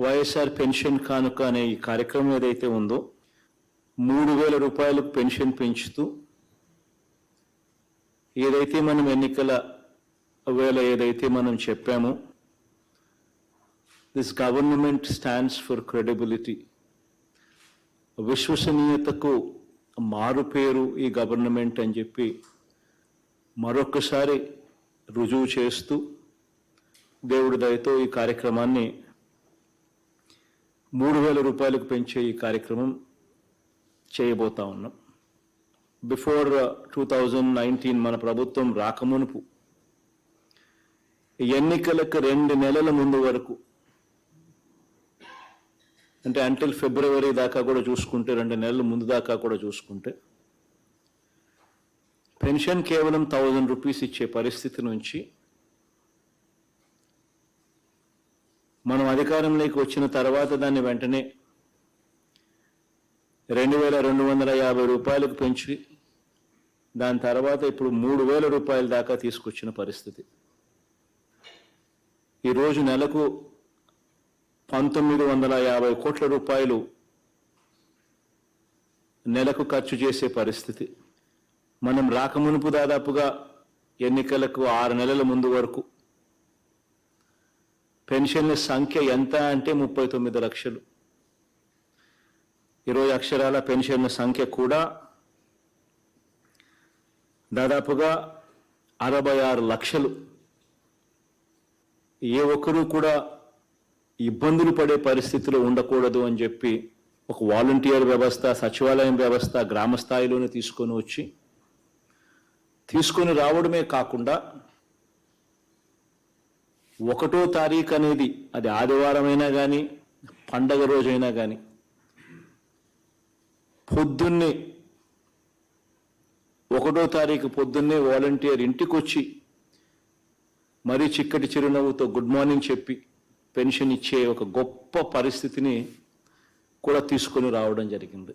YSR pension కానుక అనే ఈ కార్యక్రమం ఏదైతే ఉందో మూడు వేల రూపాయలు పెన్షన్ పెంచుతూ ఏదైతే మనం ఎన్నికల వేళ ఏదైతే మనం చెప్పామో this government stands for credibility విశ్వసనీయతకు మారు పేరు ఈ గవర్నమెంట్ అని చెప్పి మరొకసారి రుజువు చేస్తూ దేవుడి దయతో ఈ కార్యక్రమాన్ని మూడు వేల రూపాయలకు పెంచే ఈ కార్యక్రమం చేయబోతా ఉన్నాం. బిఫోర్ టూ థౌజండ్ నైన్టీన్ మన ప్రభుత్వం రాకమునుపు ఎన్నికలకు రెండు నెలల ముందు వరకు అంటే అంటిల్ ఫిబ్రవరి దాకా కూడా చూసుకుంటే రెండు నెలల ముందు దాకా కూడా చూసుకుంటే పెన్షన్ కేవలం థౌజండ్ రూపీస్ ఇచ్చే పరిస్థితి నుంచి మనం అధికారంలోకి వచ్చిన తర్వాత దాన్ని వెంటనే రెండు వేల రెండు వందల యాభై రూపాయలకు పెంచి దాని తర్వాత ఇప్పుడు మూడు వేల రూపాయల దాకా తీసుకొచ్చిన పరిస్థితి. ఈరోజు నెలకు పంతొమ్మిది వందల యాభై కోట్ల రూపాయలు నెలకు ఖర్చు చేసే పరిస్థితి. మనం రాకమునుపు దాదాపుగా ఎన్నికలకు ఆరు నెలల ముందు వరకు పెన్షన్ల సంఖ్య ఎంత అంటే ముప్పై తొమ్మిది లక్షలు. ఇరవై అక్షరాల పెన్షన్ల సంఖ్య కూడా దాదాపుగా అరవై ఆరు లక్షలు. ఏ ఒక్కరూ కూడా ఇబ్బందులు పడే పరిస్థితిలో ఉండకూడదు అని చెప్పి ఒక వాలంటీర్ వ్యవస్థ సచివాలయం వ్యవస్థ గ్రామ స్థాయిలోనే తీసుకొని వచ్చి తీసుకొని రావడమే కాకుండా ఒకటో తారీఖు అనేది అది ఆదివారమైనా కానీ పండగ రోజైనా కానీ పొద్దున్నే ఒకటో తారీఖు పొద్దున్నే వాలంటీర్ ఇంటికి వచ్చి మరీ చిక్కటి చిరునవ్వుతో గుడ్ మార్నింగ్ చెప్పి పెన్షన్ ఇచ్చే ఒక గొప్ప పరిస్థితిని కూడా తీసుకొని రావడం జరిగింది.